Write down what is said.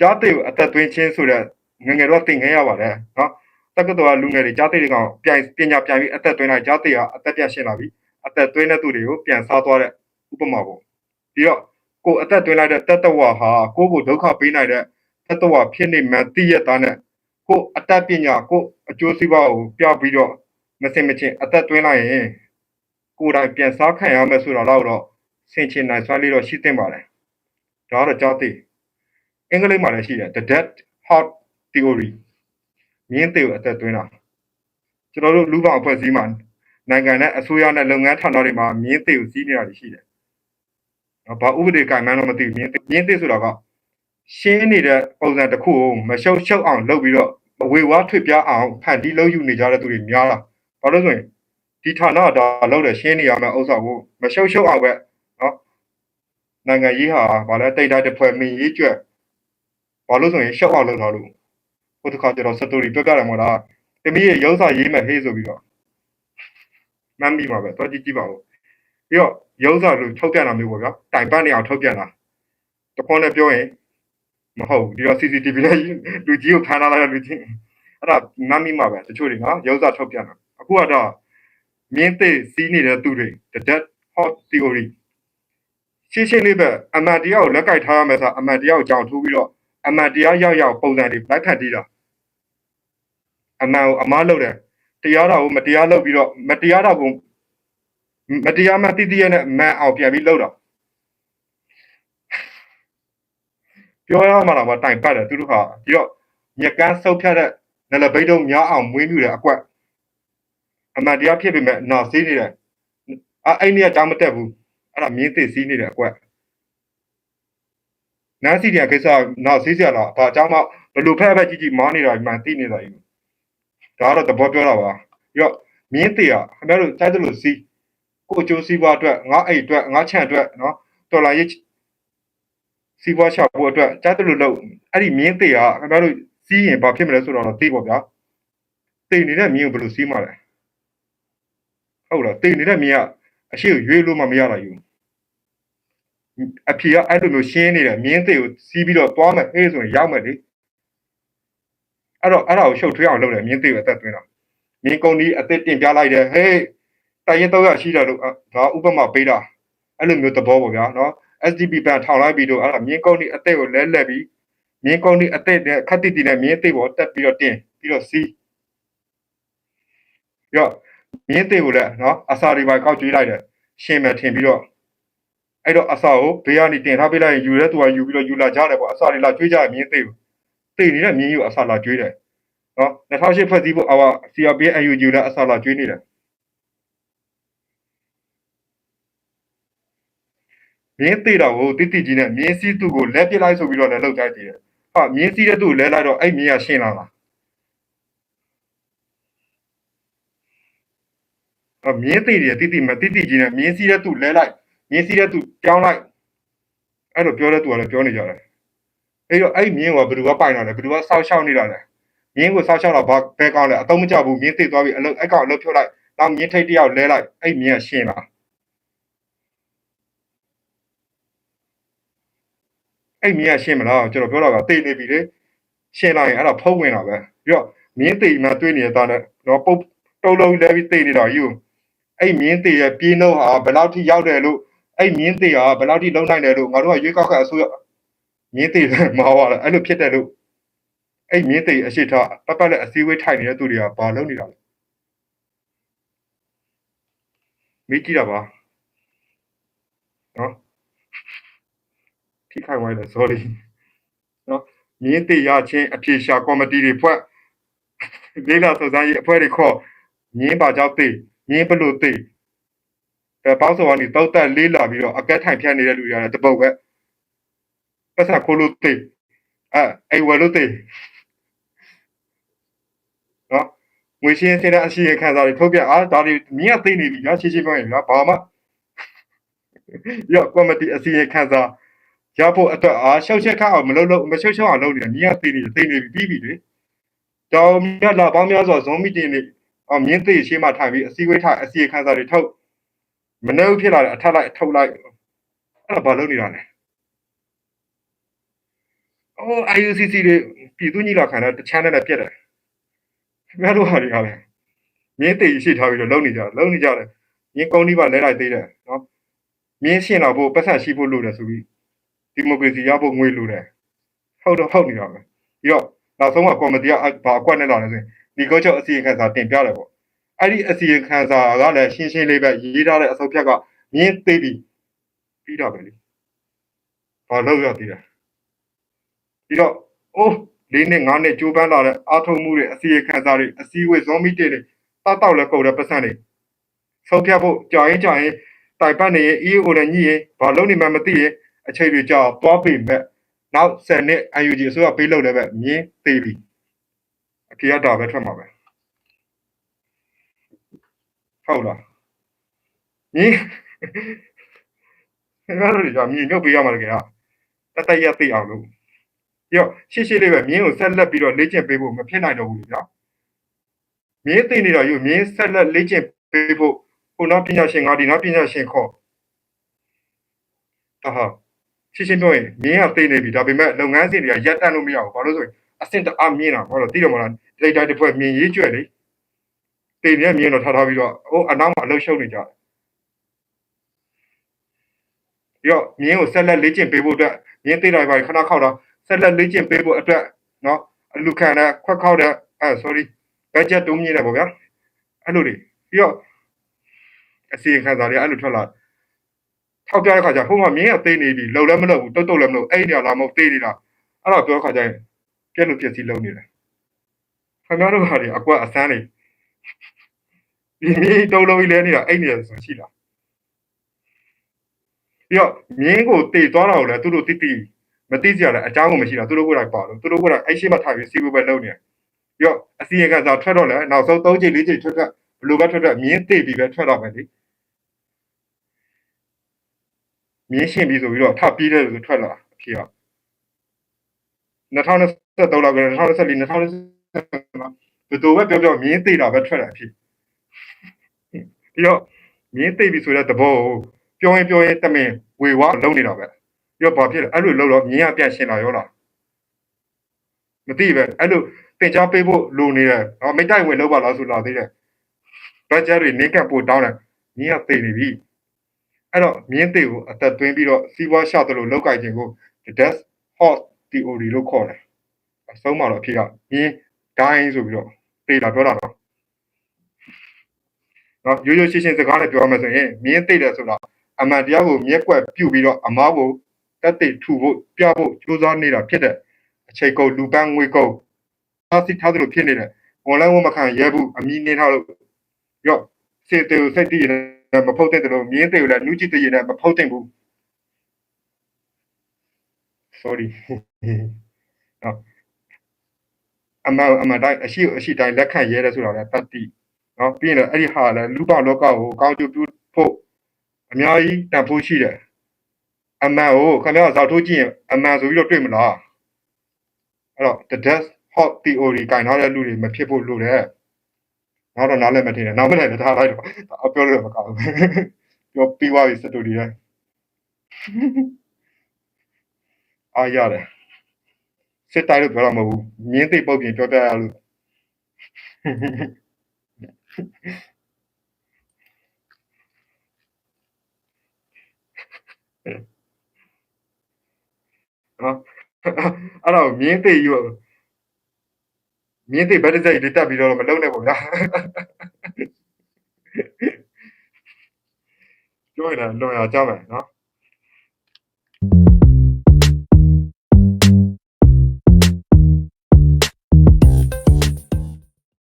ကြားသိကိုအသက်သွင်းခြင်းဆိုတဲ့ငယ်ငယ်တော့သင်ခဲ့ရပါတယ်နော်တက္ကသိုလ်ကလူငယ်တွေကြားသိတွေကောင်ပြန်ပညာပြန်ပြီးအသက်သွင်းလိုက်ကြားသိကအသက်ပြတ်ရှင်းလာပြီအသက်သွင်းတဲ့သူတွေကိုပြန်စားသွားတဲ့ဥပမာပေါ့ပြီးတော့ကိုအသက်သွင်းလိုက်တဲ့တတဝါဟာကိုကိုဒုက္ခပေးနိုင်တဲ့တတဝါဖြစ်နေမှန်သိရတဲ့နဲ့ကိုအတတ်ပညာကိုအကျိုးစီးပွားကိုပြပြီးတော့မစင်မချင်းအသက်သွင်းလိုက်ရင်ကိုယ်တိုင်ပြန်စားခံရမယ်ဆိုတာတော့ဆင်ချင်နိုင်စွမ်းလေးတော့ရှိသင့်ပါတယ်ဒါကတော့ကြားသိ အင်္ဂလိပ်မှာလည်းရှိတယ် the dead hot theory မြင်းသေးကိုအသက်သွင်းတာကျွန်တော်တို့လူ့ဘောင်အဖွဲ့အစည်းမှာနိုင်ငံနဲ့အစိုးရနဲ့လုပ်ငန်းဌာနတွေမှာမြင်းသေးကိုစီးနေတာရှိတယ်။ဘာဥပဒေကမှန်းတော့မသိဘူးမြင်းသေးမြင်းသေးဆိုတာကရှင်းနေတဲ့ပုံစံတစ်ခုကိုမရှုပ်ရှုပ်အောင်လုပ်ပြီးတော့အဝေဝါထွေပြအောင်ဖန်တီးလုပ်ယူနေကြတဲ့သူတွေများလား။ဘာလို့ဆိုရင်ဒီဌာနကဒါလုပ်တယ်ရှင်းနေရမယ့်ဥစ္စာကိုမရှုပ်ရှုပ်အောင်ပဲနော်နိုင်ငံရေးဟာဘာလဲတိတ်တိုက်တစ်ဖွဲ့မင်းရေးကျွတ် ဘာလို့ဆိုရင်ရှုပ်အောင်လုပ်ထားလို့ဟိုတစ်ခါကျတော့စတိုရီပြပြတယ်မို့လားတမီးရဲ့ရုပ်စာရေးမယ်ဟေးဆိုပြီးတော့မှန်းပြီးပါပဲတော့ကြည့်ကြည့်ပါဦးပြီးတော့ရုပ်စာလို့ထုတ်ပြန်တာမျိုးပေါ့ဗျာတိုင်ပတ်နေအောင်ထုတ်ပြန်တာတခွန်းနဲ့ပြောရင်မဟုတ်ဘူးဒီတော့ CCTV နဲ့လူကြီးကိုဖမ်းလာတဲ့လူကြီးအဲ့ဒါမှန်းပြီးပါပဲတချို့တွေနော်ရုပ်စာထုတ်ပြန်တာအခုကတော့မြင်းသိစီးနေတဲ့သူတွေ the dead hot theory ရှင်းရှင်းလေးပဲအမှန်တရားကိုလက်ကိုက်ထားရမယ်ဆိုအမှန်တရားကိုကြောင်ထိုးပြီးတော့ အမှန်တရားရောက်ရောက်ပုံစံတွေလိုက်ဖန်တီးတာအမှန်ကိုအမားလုပ်တယ်တရားတော်ကိုမတရားလုပ်ပြီးတော့မတရားတော်ကိုမတရားမှတိတိရဲ့နဲ့မန်အောင်ပြန်ပြီးလုပ်တာပြောရမှာတော့တိုင်ပတ်တယ်သူတို့ဟာပြီးတော့ညကန်းဆုပ်ဖြတ်တဲ့နလဘိတ်တော့များအောင်မွေးမြူတယ်အကွက်အမှန်တရားဖြစ်ပေမဲ့နာစေးနေတယ်အဲ့အဲ့နေရာတောင်းမတက်ဘူးအဲ့ဒါမြင်းသိစီးနေတယ်အကွက် နားစီတဲ့ကိစ္စနောက်ဆေးစရာလားဘာအကြောင်းမှဘယ်လိုဖက်ဖက်ကြီးကြီးမားနေတာမှန်သိနေတာကြီးဒါကတော့သဘောပြောတာပါပြီးတော့မြင်းတေကခင်ဗျားတို့တိုက်တယ်လို့စီးကိုကျိုးစီးပွားအတွက်ငါအိတ်အတွက်ငါချန့်အတွက်နော်တော်လာရေးစီးပွားချဖို့အတွက်တိုက်တယ်လို့လို့အဲ့ဒီမြင်းတေကခင်ဗျားတို့စီးရင်ဘာဖြစ်မလဲဆိုတော့သိပေါ့ဗျာတိတ်နေတဲ့မြင်းကိုဘယ်လိုစီးမှာလဲဟုတ်လားတိတ်နေတဲ့မြင်းကအရှိကိုရွေးလို့မှမရတာယူ အဖေကအဲ့လိုမျိုးရှင်းနေတယ်မြင်းသေးကိုစီးပြီးတော့သွားမယ်ဟေးဆိုရင်ရောက်မယ်လေအဲ့တော့အဲ့ဒါကိုရှုပ်ထွေးအောင်လုပ်တယ်မြင်းသေးကိုအသက်သွင်းတာမြင်းကုန်းကြီးအသက်တင်ပြလိုက်တယ်ဟေးတိုင်ရင်တော့ရရှိတယ်လို့ဒါဥပမာပေးတာအဲ့လိုမျိုးသဘောပေါ့ဗျာနော် SDP ပန်ထောင်လိုက်ပြီးတော့အဲ့ဒါမြင်းကုန်းကြီးအသက်ကိုလဲလက်ပြီးမြင်းကုန်းကြီးအသက်နဲ့ခက်တိတိနဲ့မြင်းသေးပေါ်တက်ပြီးတော့တင်ပြီးတော့စီးရောမြင်းသေးကိုလည်းနော်အစာတွေပါကောက်ကျွေးလိုက်တယ်ရှင်းမယ်ထင်ပြီးတော့ အဲ့တော့အစာကိုဘေးကနေတင်ထားပေးလိုက်ရင်ယူရဲသူကယူပြီးတော့ယူလာကြတယ်ပေါ့အစာတွေလာကျွေးကြမြင်းသိကိုသိနေတဲ့မြင်းကြီးကိုအစာလာကျွေးတယ်နော်2008ဖွဲ့စည်းဖို့အဝ CRPN UU လည်းအစာလာကျွေးနေတယ်မြင်းသိတော့ကိုတိတိကြီးနဲ့မြင်းစည်းသူ့ကိုလက်ပစ်လိုက်ဆိုပြီးတော့လည်းလှုပ်ကြကြည့်တယ်ဟာမြင်းစည်းတဲ့သူ့ကိုလဲလိုက်တော့အဲ့မြင်းကရှင်းလာလားအမြင်းသိတယ်တိတိမတိတိကြီးနဲ့မြင်းစည်းတဲ့သူ့လဲလိုက် မြင်းစီးတဲ့သူပြောင်းလိုက်အဲ့လိုပြောတဲ့သူကလည်းပြောနေကြတယ်အဲ့တော့အဲ့မြင်းကဘယ်သူကပိုင်တာလဲဘယ်သူကစောက်ရှောက်နေတာလဲမြင်းကိုစောက်ရှောက်တော့ဘာဘဲကောင်းလဲအတော့မကြဘူးမြင်းသိသွားပြီအလုပ်အဲ့ကောင်အလုပ်ဖြုတ်လိုက်နောက်မြင်းထိတ်တယောက်လဲလိုက်အဲ့မြင်းကရှင်းလာအဲ့မြင်းကရှင်းမလားကျွန်တော်ပြောတာကတိတ်နေပြီလေရှင်းလိုက်ရင်အဲ့ဒါဖုံးဝင်တာပဲပြီးတော့မြင်းသိမှတွေးနေတဲ့သားနဲ့တော့ပုတ်တုံးလုံးလဲပြီးတိတ်နေတာယူအဲ့မြင်းသိရဲ့ပြေးနှုတ်ဟာဘယ်လောက်ထိရောက်တယ်လို့ အဲ့မြင်းသေးကဘယ်လောက်ထိလုံနိုင်တယ်လို့ငါတို့ကရွေးကောက်ခန့်အစိုးရမြင်းသေးလည်းမဟုတ်ပါဘူးအဲ့လိုဖြစ်တယ်လို့အဲ့မြင်းသေးအရှိထပတ်ပတ်နဲ့အစည်းအဝေးထိုင်နေတဲ့သူတွေကဘာလုပ်နေတာလဲမေးကြည့်တာပါနော်ထိခိုက်သွားတယ် sorry နော်မြင်းသေးရချင်းအပြေရှာကော်မတီတွေဖွဲ့ဒေလာစုံစမ်းရေးအဖွဲ့တွေခေါ်မြင်းပါကြောက်သေးမြင်းဘလို့သေးအဲ ပေါင်းစော်ကနေတောက်တက်လေးလာပြီးတော့အကက်ထိုင်ဖြတ်နေတဲ့လူတွေကတပုတ်ပဲပတ်စခိုးလို့သိအဲအိမ်ဝယ်လို့သိနော်ငွေရှင်းစင်းတဲ့အရှိရခံစားတွေထုတ်ပြအားဒါတွေမြင်းကသိနေပြီညာရှင်းရှင်းပြောရင်ညာဘာမှရောကော်မတီအစီရင်ခံစားရဖို့အတွက်အားရှောက်ချက်ခအောင်မလုပ်လို့မရှုပ်ရှုပ်အောင်လုပ်နေတယ်မြင်းကသိနေသိနေပြီပြီးပြီလေတောင်မြတ်လာပေါင်းများစွာဇွန်မီတင်နေအမြင်းသိရှင်းမှထိုင်ပြီးအစည်းအဝေးထိုင်အစီရင်ခံစားတွေထုတ် မနှုတ်ဖြစ်လာတယ်အထက်လိုက်အထုတ်လိုက်အဲ့ဒါဘာလုပ်နေတာလဲအော် IUCC တွေပြည်သူညီလာခံတဲ့တချမ်းနဲ့ပြက်တယ်ခင်ဗျားတို့ဟာတွေကလည်းမြင်းတေးရှိထားပြီးတော့လုံနေကြလုံနေကြတယ်မြင်းကုန်းဒီပါလဲလိုက်သေးတယ်နော်မြင်းရှင်းတော့ဖို့ပတ်သက်ရှိဖို့လိုတယ်ဆိုပြီးဒီမိုကရေစီရဖို့ငွေလိုတယ်ဟုတ်တော့ဟုတ်နေတာပဲပြီးတော့နောက်ဆုံးကကော်မတီကဘာအကွက်နဲ့လာလဲဆိုရင်ဒီကောချုပ်အစီရင်ခံစာတင်ပြတယ်ပေါ့ အဲ့ဒီအစီရင်ခံစာကလည်းရှင်းရှင်းလေးပဲရေးထားတဲ့အစုပ်ဖြတ်ကမြင်းသေးပြီးပြီးတာပဲလေဘာလို့ရသေးလဲပြီးတော့အိုးလေးနဲ့ငါးနဲ့ကြိုးပမ်းလာတဲ့အာထုံမှုတွေအစီရင်ခံစာတွေအစည်းအဝေးဇွန်မီတေတွေတောက်တောက်လဲကုန်တဲ့ပတ်စံတွေဆုံးဖြတ်ဖို့ကြာရင်ကြာရင်တိုင်ပတ်နေရင် EO နဲ့ညှိရင်ဘာလို့နေမှမသိရင်အချိန်တွေကြာသွားပြီမဲ့နောက်10နှစ် UNG အစိုးရပေးလို့လည်းပဲမြင်းသေးပြီအပြေရတာပဲထွက်မှာပဲ ဟုတ်လားမြင်းငါတို့ကမြင်းညုတ်ပေးရမှာလေကတတရသိအောင်လို့ရောရှေ့ရှေ့လေးပဲမြင်းကိုဆက်လက်ပြီးတော့လေ့ကျင့်ပေးဖို့မဖြစ်နိုင်တော့ဘူးလေဗျာမြင်းသိနေတော့ယူမြင်းဆက်လက်လေ့ကျင့်ပေးဖို့ဟိုနောက်ပညာရှင်ငါဒီနောက်ပညာရှင်ခေါ်အာဟာရှင်းရှင်းပြောရင်မြင်းကသိနေပြီဒါပေမဲ့လုပ်ငန်းစဉ်တွေကရပ်တန့်လို့မရဘူးဘာလို့ဆိုရင်အဆင့်တအားမြင်းတာဘာလို့သိတော့မလားဒီတိုင်းတစ်ဖွဲ့မြင်းရေးကျွဲ့လေ သိနေမြင်းတော့ထားထားပြီးတော့ဟိုအနောက်မှာအလုပ်ရှုပ်နေကြတယ်ပြီးတော့မြင်းကိုဆက်လက်လေ့ကျင့်ပေးဖို့အတွက်မြင်းသိတိုင်းပါခဏခောက်တော့ဆက်လက်လေ့ကျင့်ပေးဖို့အတွက်နော်အလူခံတဲ့ခွက်ခောက်တဲ့အဲ sorry budget တုံးမြင့်တယ်ပေါ့ဗျာအဲ့လိုတွေပြီးတော့အစီရင်ခံစာတွေအဲ့လိုထွက်လာထောက်ပြတဲ့ခါကျဟိုမှာမြင်းကသိနေပြီလှုပ်လည်းမလှုပ်ဘူးတုတ်တုတ်လည်းမလှုပ်အဲ့ဒီနေရာလာမဟုတ်သိနေတာအဲ့တော့ပြောခါကျရင်ပြက်လို့ပြက်စီလုံးနေတယ်ခင်ဗျားတို့ဟာတွေအကွက်အစမ်းတွေ ဒီမြင်းတုံးလုံးကြီးလဲနေတာအဲ့နေရာဆိုရှိလားပြီးတော့မြင်းကိုတေသွားတာကိုလည်းသူတို့တိတိမသိကြတယ်အကြောင်းကိုမရှိတာသူတို့ကိုယ်တိုင်ပါလို့သူတို့ကိုယ်တိုင်အဲ့ရှိမှထိုင်ပြီးစီးဖို့ပဲလုပ်နေတယ်ပြီးတော့အစီရင်ခံစာထွက်တော့လည်းနောက်ဆုံး၃ချိန်၄ချိန်ထွက်ထွက်ဘလို့ပဲထွက်ထွက်မြင်းသိပြီးပဲထွက်တော့မယ်လေမြင်းရှင်းပြီးဆိုပြီးတော့ထပ်ပြီးတဲ့ဆိုထွက်လာအဖြစ်က2023လောက်က2024 2025 ဘယ်သူပဲပြောပြောမြင်းသိတာပဲထွက်တာအဖြစ်ပြီးတော့မြင်းသိပြီဆိုတဲ့သဘောကိုပြောရင်ပြောရင်တမင်ဝေဝါလုံးနေတာပဲပြီးတော့ဘာဖြစ်လဲအဲ့လိုလုံးတော့မြင်းကပြန်ရှင်းလာရောလားမသိပဲအဲ့လိုတင်ကြားပေးဖို့လိုနေတယ်။နော်မိတိုက်ဝင်လောက်ပါလားဆိုလာသေးတယ်။ဘတ်ဂျက်တွေနေကပ်ပို့တောင်းတယ်။မြင်းကသိနေပြီ။အဲ့တော့မြင်းသိကိုအသက်သွင်းပြီးတော့စီးပွားရှာတယ်လို့လောက်ကြိုက်ခြင်းကို the death hot theory လို့ခေါ်တယ်။အဆုံးမှာတော့အဖြစ်ကမြင်းဒိုင်းဆိုပြီးတော့ သိတာပြောတာတော့။နော်ရိုးရိုးရှင်းရှင်းစကားနဲ့ပြောရမယ်ဆိုရင်မြင်းသိတယ်ဆိုတာအမှန်တရားကိုမျက်ကွက်ပြုတ်ပြီးတော့အမားကိုတက်သိထူဖို့ပြဖို့ကြိုးစားနေတာဖြစ်တဲ့အချိန်ကုန်လူပန်းငွေကုန်ထားစီထားသလိုဖြစ်နေတယ်။ online ဝမခံရဲဘူးအမီနေထားလို့ရော့စေတေကိုစိတ်တည်နေမဖုတ်တဲ့တို့မြင်းတေကိုလည်းနူးကြည့်တည်နေမဖုတ်တဲ့ဘူး sorry နော် အမအမတိုင်းအရှိအရှိတိုင်းလက်ခံရဲတယ်ဆိုတာလည်းတတ်တိနော်ပြီးရင်လည်းအဲ့ဒီဟာလည်းလူပလောကကိုကောင်းကျိုးပြုဖို့အများကြီးတန်ဖိုးရှိတယ်အမှန်ကိုခင်ဗျားဇောက်ထိုးကြည့်ရင်အမှန်ဆိုပြီးတော့တွေ့မလားအဲ့တော့ the death hot theory ကင်ထားတဲ့လူတွေမဖြစ်ဖို့လိုတယ်နောက်တော့နားလည်းမထင်နဲ့နောက်မလည်းထားလိုက်တော့အပြောလို့မကောင်းဘူးပြောပြီးသွားပြီစတူဒီရဲ့အားရတယ် စစ်တိုင်းလို့ပြောတော့မဟုတ်ဘူးမြင်းသိပုတ်ပြင်ပြောပြရလို့နော်အဲ့တော့မြင်းသိယူမြင်းသိဘက်တစ်စိတ်လေးတက်ပြီးတော့မလုံးနဲ့ပေါ့ဗျာပြောရင်လည်းလွန်ရကြမယ်နော်